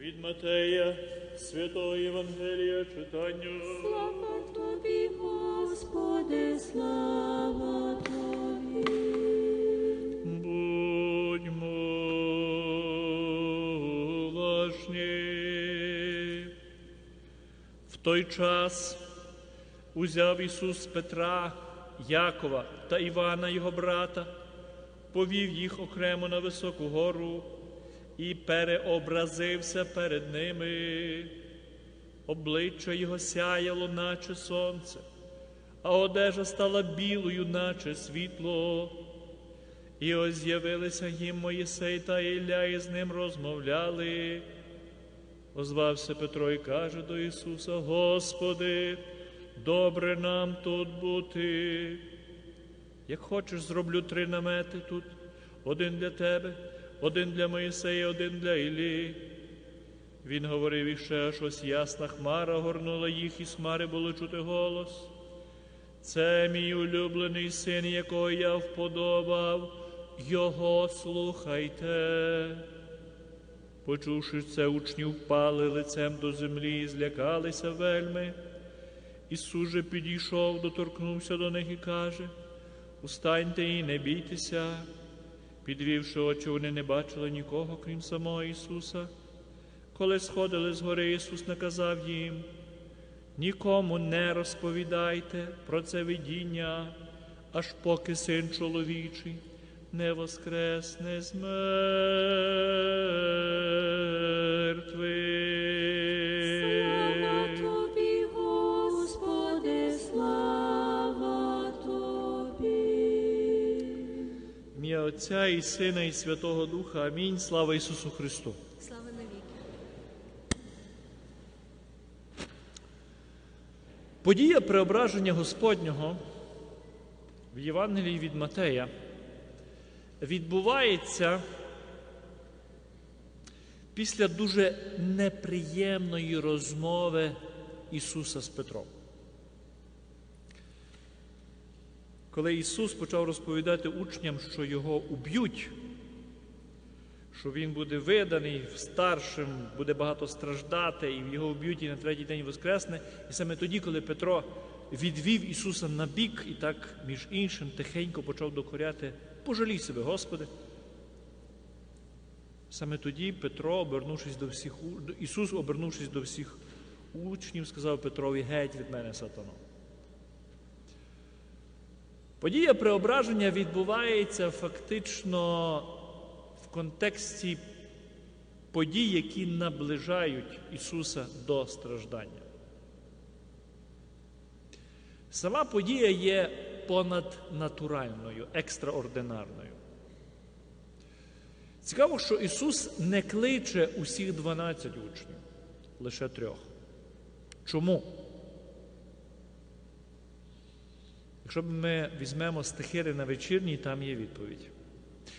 Від Матея, Святого Євангелія читання. Слава тобі, Господи, слава тобі. Будьмо уважні. В той час узяв Ісус Петра, Якова та Івана, його брата, повів їх окремо на високу гору і переобразився перед ними. Обличчя його сяяло, наче сонце, а одежа стала білою, наче світло. І ось з'явилися їм Моїсей та Ілля, і з ним розмовляли. Озвався Петро і каже до Ісуса: Господи, добре нам тут бути. Як хочеш, зроблю три намети тут: один для тебе, один для Моїсея, один для Іллі. Він говорив іще, щось ясна хмара горнула їх, і з хмари було чути голос. Це мій улюблений син, якого я вподобав, його слухайте. Почувши це, учні впали лицем до землі і злякалися вельми. Ісус же підійшов, доторкнувся до них і каже: Устаньте і не бійтеся. Підвівши очі, вони не бачили нікого, крім самого Ісуса. Коли сходили з гори, Ісус наказав їм, нікому не розповідайте про це видіння, аж поки син чоловічий не воскресне з Слава Отця і Сина, і Святого Духа. Амінь. Слава Ісусу Христу. Слава навіки. Подія преображення Господнього в Євангелії від Матея відбувається після дуже неприємної розмови Ісуса з Петром. Коли Ісус почав розповідати учням, що його уб'ють, що він буде виданий старшим, буде багато страждати, і його вб'ють і на третій день воскресне. І саме тоді, коли Петро відвів Ісуса на бік і так, між іншим, тихенько почав докоряти, пожалій себе, Господи. Саме тоді Петро, обернувшись до всіх, Ісус, обернувшись до всіх учнів, сказав Петрові, геть від мене, сатано. Подія преображення відбувається фактично в контексті подій, які наближають Ісуса до страждання. Сама подія є понаднатуральною, екстраординарною. Цікаво, що Ісус не кличе усіх 12 учнів, лише трьох. Чому? Якщо ми візьмемо стихири на вечірній, там є відповідь.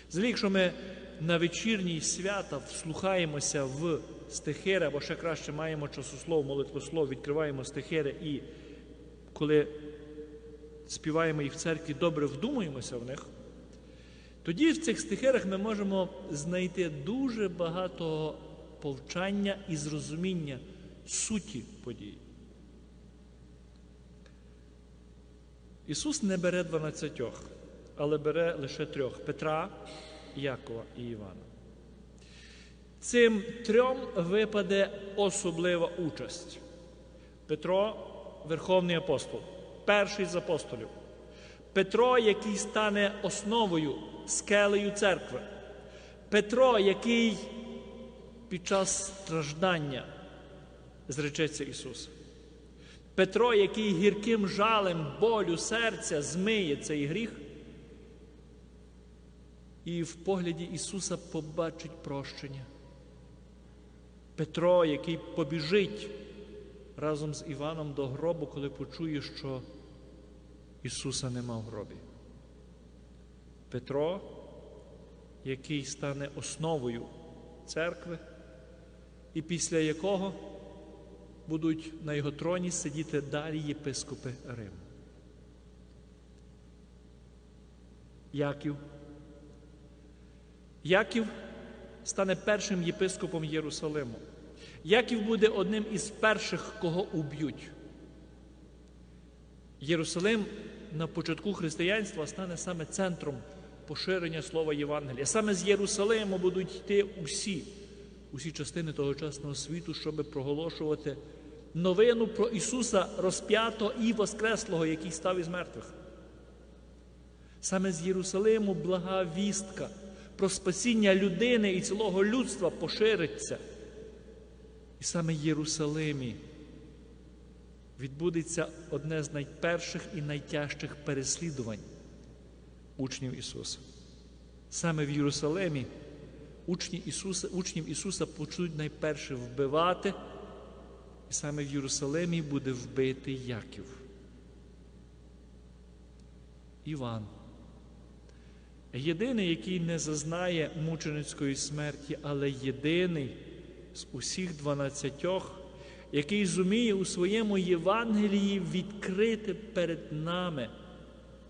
Взагалі, якщо ми на вечірній свята вслухаємося в стихири, або ще краще маємо часослов, молитвослов, відкриваємо стихири і коли співаємо їх в церкві, добре вдумуємося в них, тоді в цих стихирах ми можемо знайти дуже багато повчання і зрозуміння суті подій. Ісус не бере дванадцятьох, але бере лише трьох Петра, Якова і Івана. Цим трьом випаде особлива участь. Петро верховний апостол, перший з апостолів. Петро, який стане основою, скелею церкви. Петро, який під час страждання зречеться Ісуса. Петро, який гірким жалем болю серця змиє цей гріх, і в погляді Ісуса побачить прощення. Петро, який побіжить разом з Іваном до гробу, коли почує, що Ісуса нема в гробі. Петро, який стане основою церкви, і після якого будуть на його троні сидіти далі єпископи Риму. Яків. Яків стане першим єпископом Єрусалиму. Яків буде одним із перших, кого уб'ють. Єрусалим на початку християнства стане саме центром поширення слова Євангелія. Саме з Єрусалиму будуть йти усі, усі частини тогочасного світу, щоб проголошувати новину про Ісуса розп'ятого і Воскреслого, який став із мертвих. Саме з Єрусалиму блага вістка про спасіння людини і цілого людства пошириться. І саме в Єрусалимі відбудеться одне з найперших і найтяжчих переслідувань учнів Ісуса. Саме в Єрусалимі учні Ісуса, учнів Ісуса почнуть найперше вбивати, і саме в Єрусалимі буде вбитий Яків. Іван. Єдиний, який не зазнає мученицької смерті, але єдиний з усіх дванадцятьох, який зуміє у своєму Євангелії відкрити перед нами,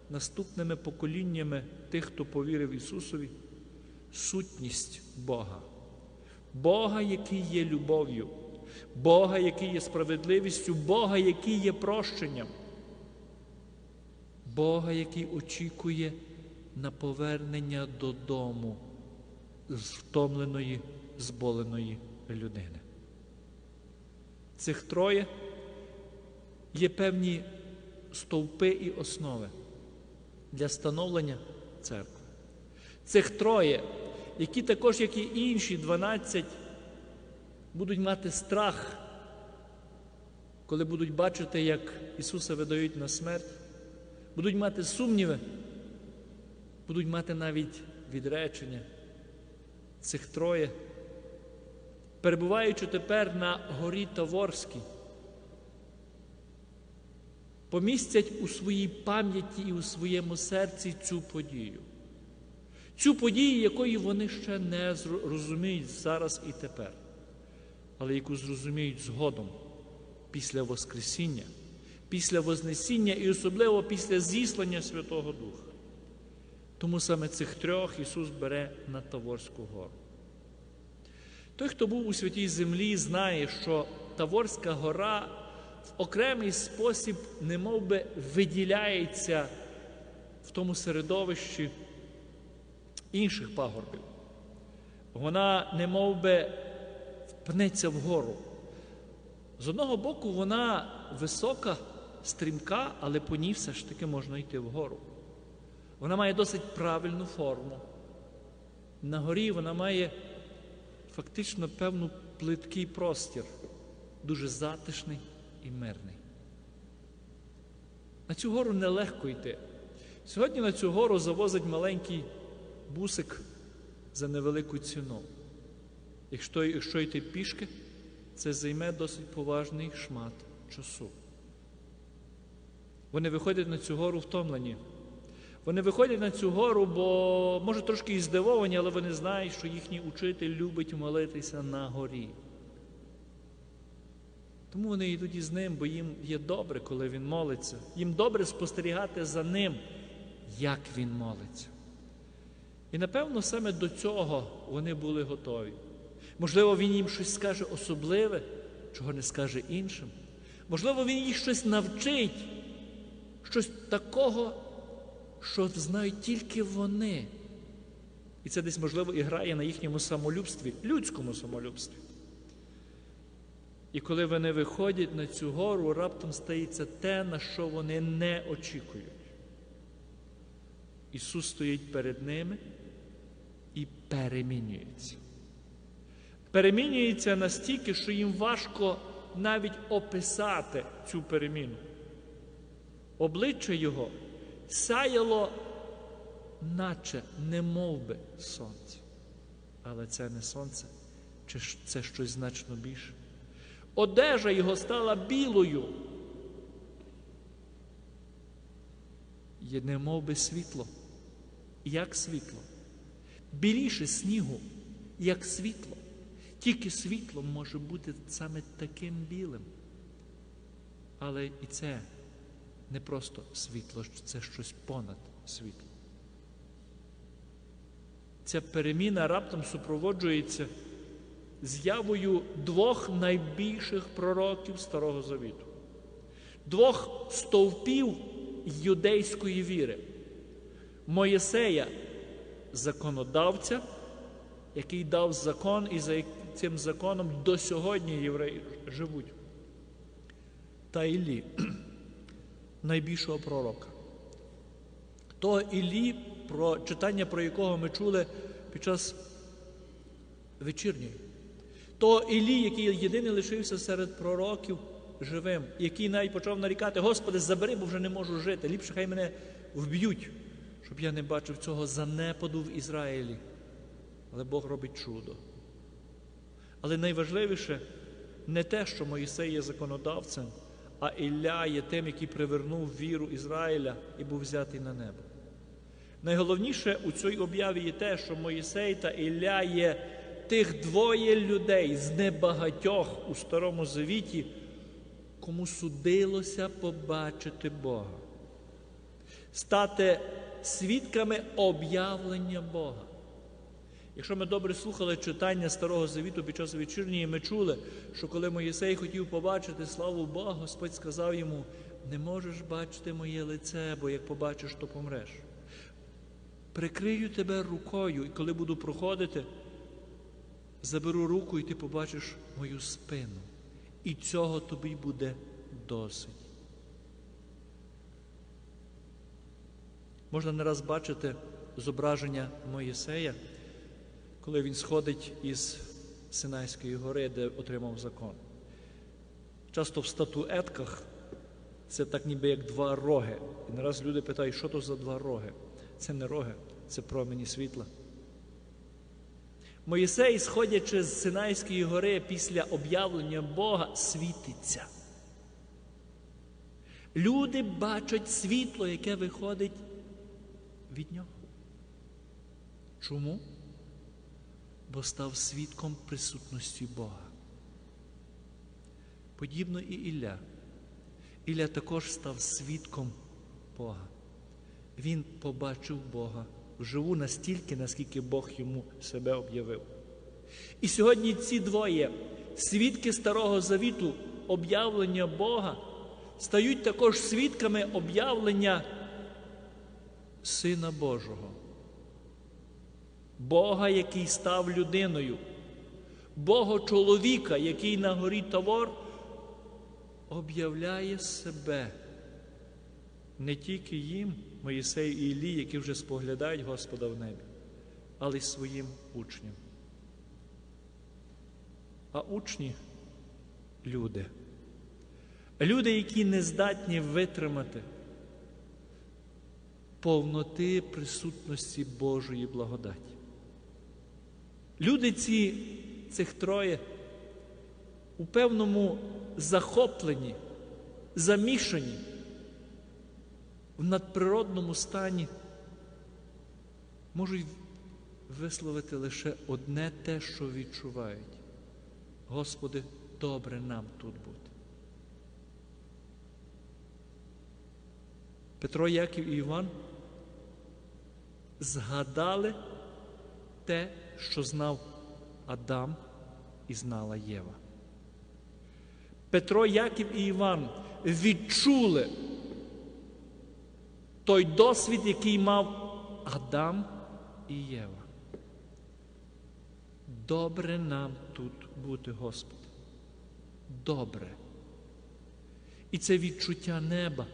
наступними поколіннями тих, хто повірив Ісусові, сутність Бога. Бога, який є любов'ю, Бога, який є справедливістю, Бога, який є прощенням, Бога, який очікує на повернення додому з втомленої, зболеної людини. Цих троє є певні стовпи і основи для становлення церкви. Цих троє, які також, як і інші 12, будуть мати страх, коли будуть бачити, як Ісуса видають на смерть, будуть мати сумніви, будуть мати навіть відречення. Цих троє, перебуваючи тепер на горі Таворській, помістять у своїй пам'яті і у своєму серці цю подію. Цю подію, якої вони ще не розуміють зараз і тепер, але яку зрозуміють згодом після Воскресіння, після Вознесіння і особливо після зіслання Святого Духа. Тому саме цих трьох Ісус бере на Таворську гору. Той, хто був у святій землі, знає, що Таворська гора в окремий спосіб не би виділяється в тому середовищі інших пагорбів. Вона не би впнеться вгору. З одного боку, вона висока, стрімка, але по ній все ж таки можна йти вгору. Вона має досить правильну форму. На горі вона має фактично певну плиткий простір, дуже затишний і мирний. На цю гору нелегко йти. Сьогодні на цю гору завозить маленький бусик за невелику ціну. Якщо, якщо йти пішки, це займе досить поважний шмат часу. Вони виходять на цю гору втомлені. Вони виходять на цю гору, бо, може, трошки і здивовані, але вони знають, що їхній учитель любить молитися на горі. Тому вони йдуть із ним, бо їм є добре, коли він молиться. Їм добре спостерігати за ним, як він молиться. І напевно, саме до цього вони були готові. Можливо, він їм щось скаже особливе, чого не скаже іншим. Можливо, він їх щось навчить, щось такого що знають тільки вони. І це десь, можливо, і грає на їхньому самолюбстві, людському самолюбстві. І коли вони виходять на цю гору, раптом стається те, на що вони не очікують. Ісус стоїть перед ними і перемінюється. Перемінюється настільки, що їм важко навіть описати цю переміну. Обличчя Його сяяло, наче не мов сонце. Але це не сонце, чи це щось значно більше. Одежа його стала білою. Є не би світло, як світло, біліше снігу, як світло. Тільки світло може бути саме таким білим. Але і це не просто світло, це щось понад світло. Ця переміна раптом супроводжується з'явою двох найбільших пророків Старого Завіту, двох стовпів юдейської віри. Моєсея, законодавця, який дав закон, і за цим законом до сьогодні євреї живуть. Та Іллі, найбільшого пророка. То Іллі, про читання про якого ми чули під час вечірньої. То Іллі, який єдиний лишився серед пророків живим, який навіть почав нарікати, Господи, забери, бо вже не можу жити. Ліпше хай мене вб'ють, щоб я не бачив цього занепаду в Ізраїлі. Але Бог робить чудо. Але найважливіше не те, що Моїсей є законодавцем, а Ілля є тим, який привернув віру Ізраїля і був взятий на небо. Найголовніше у цій об'яві є те, що Моїсей та Ілля є тих двоє людей з небагатьох у Старому Завіті, кому судилося побачити Бога, стати свідками об'явлення Бога. Якщо ми добре слухали читання Старого Завіту під час вечірньої, ми чули, що коли Моїсей хотів побачити славу Бога, Господь сказав йому: не можеш бачити моє лице, бо як побачиш, то помреш. Прикрию тебе рукою, і коли буду проходити, заберу руку, і ти побачиш мою спину. І цього тобі буде досить. Можна не раз бачити зображення Моїсея, коли він сходить із Синайської гори, де отримав закон. Часто в статуетках це так ніби як два роги. І не раз люди питають, що то за два роги. Це не роги, це промені світла. Моїсей, сходячи з Синайської гори після об'явлення Бога, світиться. Люди бачать світло, яке виходить від нього. Чому? Бо став свідком присутності Бога. Подібно і Ілля. Ілля також став свідком Бога. Він побачив Бога вживу настільки, наскільки Бог йому себе об'явив. І сьогодні ці двоє свідки Старого Завіту, об'явлення Бога, стають також свідками об'явлення Сина Божого. Бога, який став людиною, Бога чоловіка, який на горі Тавор об'являє себе не тільки їм, Моїсею і Іллі, які вже споглядають Господа в небі, але й своїм учням. А учні люди. Люди, які не здатні витримати повноти присутності Божої благодаті. Люди ці, цих троє у певному захопленні, замішані в надприродному стані можуть висловити лише одне те, що відчувають. Господи, добре нам тут бути. Петро, Яків і Іван згадали те, що знав Адам і знала Єва. Петро, Яків і Іван відчули той досвід, який мав Адам і Єва. Добре нам тут бути, Господи. Добре. І це відчуття неба.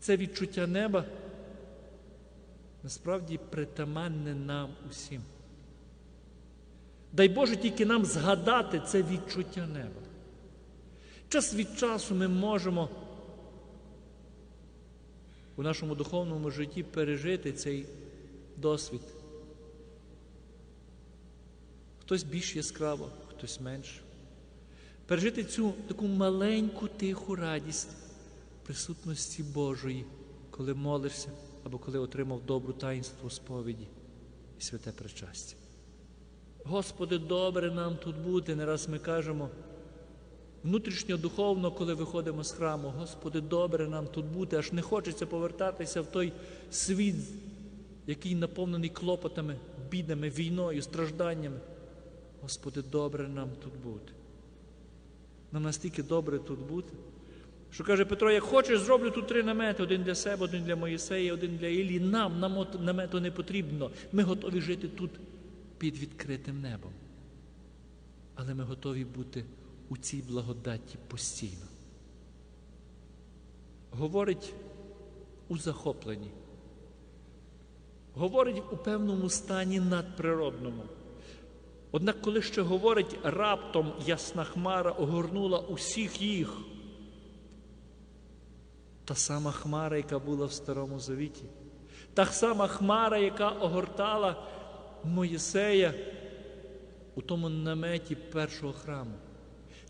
Це відчуття неба насправді притаманне нам усім. Дай Боже тільки нам згадати це відчуття неба. Час від часу ми можемо у нашому духовному житті пережити цей досвід. Хтось більш яскраво, хтось менше. Пережити цю таку маленьку тиху радість присутності Божої, коли молишся або коли отримав добру таїнство сповіді і святе причастя. Господи, добре нам тут бути. Не раз ми кажемо внутрішньо духовно, коли виходимо з храму, Господи, добре нам тут бути, аж не хочеться повертатися в той світ, який наповнений клопотами, бідами, війною, стражданнями. Господи, добре нам тут бути. Нам настільки добре тут бути, що каже Петро, як хочеш, зроблю тут три намети: один для себе, один для Моїсея, один для Іллі. Нам намету не потрібно. Ми готові жити тут під відкритим небом. Але ми готові бути у цій благодаті постійно. Говорить у захопленні, говорить у певному стані надприродному. Однак, коли ще говорить, раптом ясна хмара огорнула усіх їх. Та сама хмара, яка була в Старому Завіті, та сама хмара, яка огортала Моїсея у тому наметі першого храму.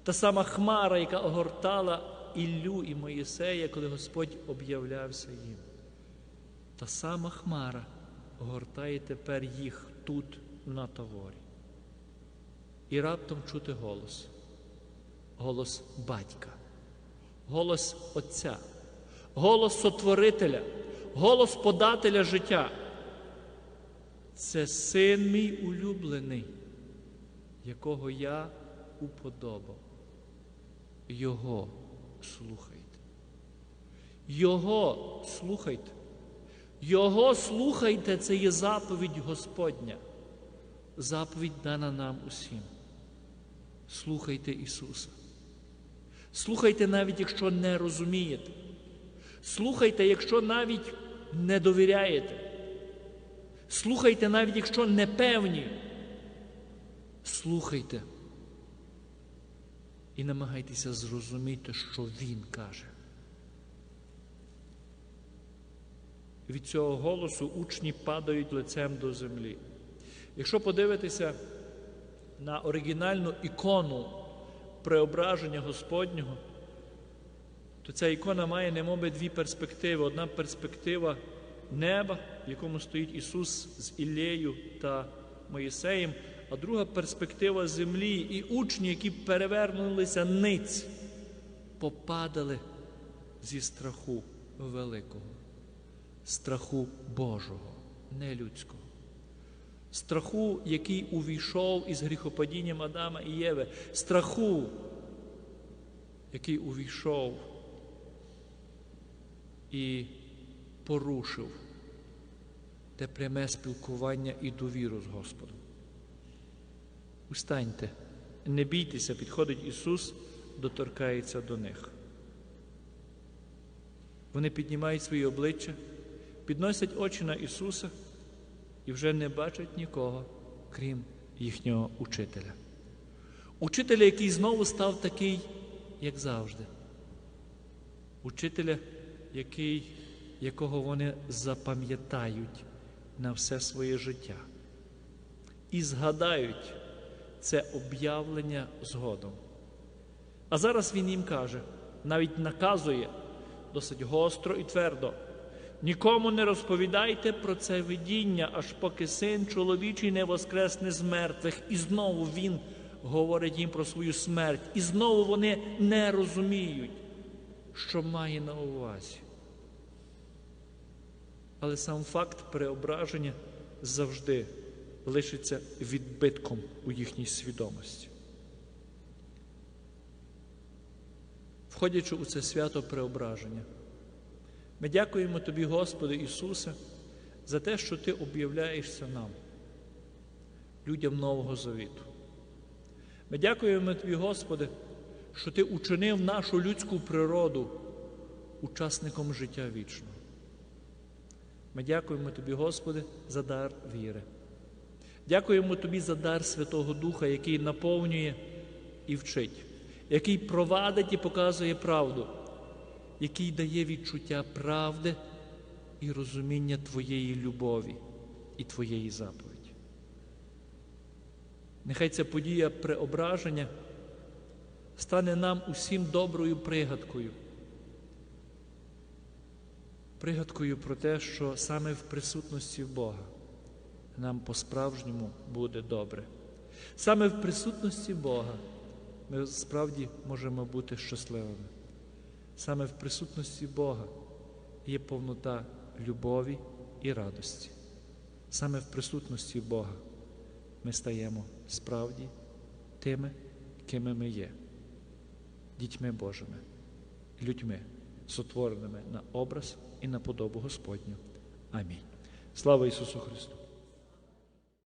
Та сама хмара, яка огортала Іллю і Моїсея, коли Господь об'являвся їм. Та сама хмара огортає тепер їх тут, на таворі. І раптом чути голос, голос батька, голос Отця, голос Сотворителя, голос подателя життя. Це син мій улюблений, якого я уподобав. Його слухайте. Його слухайте. Його слухайте, це є заповідь Господня. Заповідь дана нам усім. Слухайте Ісуса. Слухайте навіть, якщо не розумієте. Слухайте, якщо навіть не довіряєте. Слухайте, навіть якщо не певні. Слухайте і намагайтеся зрозуміти, що Він каже. Від цього голосу учні падають лицем до землі. Якщо подивитися на оригінальну ікону преображення Господнього, то ця ікона має немоби дві перспективи. Одна перспектива неба, в якому стоїть Ісус з Іллею та Моїсеєм, а друга перспектива землі і учні, які перевернулися ниць, попадали зі страху великого, страху Божого, не людського. Страху, який увійшов із гріхопадінням Адама і Єви, страху, який увійшов і порушив те пряме спілкування і довіру з Господом. Устаньте, не бійтеся, підходить Ісус, доторкається до них. Вони піднімають свої обличчя, підносять очі на Ісуса і вже не бачать нікого, крім їхнього учителя. Учителя, який знову став такий, як завжди. Учителя, який, якого вони запам'ятають на все своє життя. І згадають це об'явлення згодом. А зараз він їм каже, навіть наказує досить гостро і твердо. Нікому не розповідайте про це видіння, аж поки син чоловічий не воскресне з мертвих. І знову він говорить їм про свою смерть. І знову вони не розуміють, що має на увазі. Але сам факт преображення завжди лишиться відбитком у їхній свідомості. Входячи у це свято преображення, ми дякуємо Тобі, Господи Ісусе, за те, що Ти об'являєшся нам, людям Нового Завіту. Ми дякуємо Тобі, Господи, що Ти учинив нашу людську природу учасником життя вічного. Ми дякуємо Тобі, Господи, за дар віри. Дякуємо Тобі за дар Святого Духа, який наповнює і вчить, який провадить і показує правду, який дає відчуття правди і розуміння Твоєї любові і Твоєї заповіді. Нехай ця подія преображення стане нам усім доброю пригадкою. Пригадкою про те, що саме в присутності Бога нам по-справжньому буде добре. Саме в присутності Бога ми справді можемо бути щасливими. Саме в присутності Бога є повнота любові і радості. Саме в присутності Бога ми стаємо справді тими, кими ми є, дітьми Божими, людьми, сотвореними на образ і на подобу Господню. Амінь. Слава Ісусу Христу!